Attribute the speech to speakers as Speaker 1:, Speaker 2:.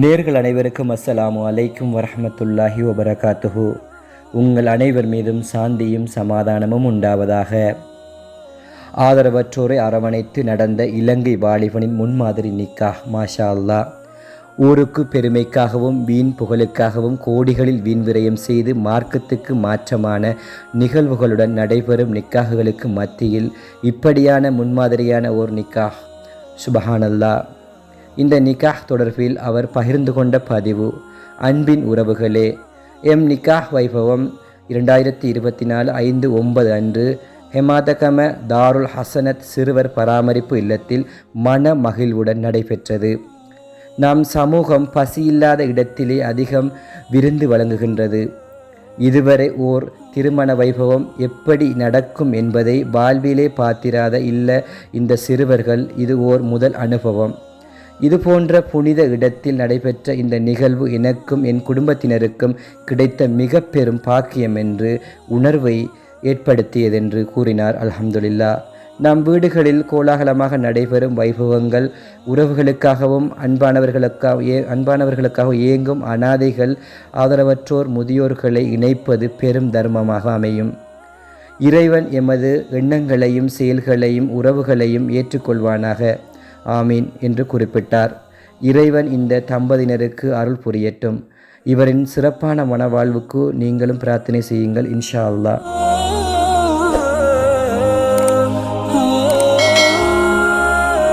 Speaker 1: நேர்கள் அனைவருக்கும் அஸ்ஸலாமு அலைக்கும் வரஹ்மத்துல்லாஹி வபரகாத்துஹு. உங்கள் அனைவர் மீதும் சாந்தியும் சமாதானமும் உண்டாவதாக. ஆதரவற்றோரை அரவணைத்து நடந்த இலங்கை வாலிபனின் முன்மாதிரி நிக்கா மாஷா அல்லாஹ் ஊருக்கு பெருமைக்காகவும் வீண் புகழுக்காகவும் கோடிகளில் வீண் விரயம் செய்து மார்க்கத்துக்கு மாற்றமான நிகழ்வுகளுடன் நடைபெறும் நிக்காகுகளுக்கு மத்தியில் இப்படியான முன்மாதிரியான ஓர் நிக்காஹ். சுபஹானல்லா. இந்த நிகாஹ் தொடர்பில் அவர் பகிர்ந்து கொண்ட பதிவு அன்பின் உறவுகளே எம் நிகாஹ் வைபவம் இரண்டாயிரத்தி இருபத்தி நாலு ஐந்து ஒன்பது அன்று ஹெமாதகம தாருல் ஹசனத் சிறுவர் பராமரிப்பு இல்லத்தில் மன மகிழ்வுடன் நடைபெற்றது. நம் சமூகம் பசியில்லாத இடத்திலே அதிகம் விருந்து வழங்குகின்றது. இதுவரை ஓர் திருமண வைபவம் எப்படி நடக்கும் என்பதை வாழ்விலே பார்த்திராத இல்ல இந்த சிறுவர்கள் இது ஓர் முதல் அனுபவம். இது போன்ற புனித இடத்தில் நடைபெற்ற இந்த நிகழ்வு எனக்கும் என் குடும்பத்தினருக்கும் கிடைத்த மிக பெரும் பாக்கியம் என்று உணர்வை ஏற்படுத்தியதென்று கூறினார். அல்ஹம்துலில்லா நம் வீடுகளில் கோலாகலமாக நடைபெறும் வைபவங்கள் உறவுகளுக்காகவும் அன்பானவர்களுக்காக ஏ அன்பானவர்களுக்காக இயங்கும் அனாதைகள் ஆதரவற்றோர் முதியோர்களை இணைப்பது பெரும் தர்மமாக அமையும். இறைவன் எமது எண்ணங்களையும் செயல்களையும் உறவுகளையும் ஏற்றுக்கொள்வானாக. ஆமீன் என்று குறிப்பிட்டார். இறைவன் இந்த தம்பதியினருக்கு அருள் புரியட்டும். இவரின் சிறப்பான மனவாழ்வுக்கு நீங்களும் பிரார்த்தனை செய்யுங்கள் இன்ஷா அல்லாஹ்.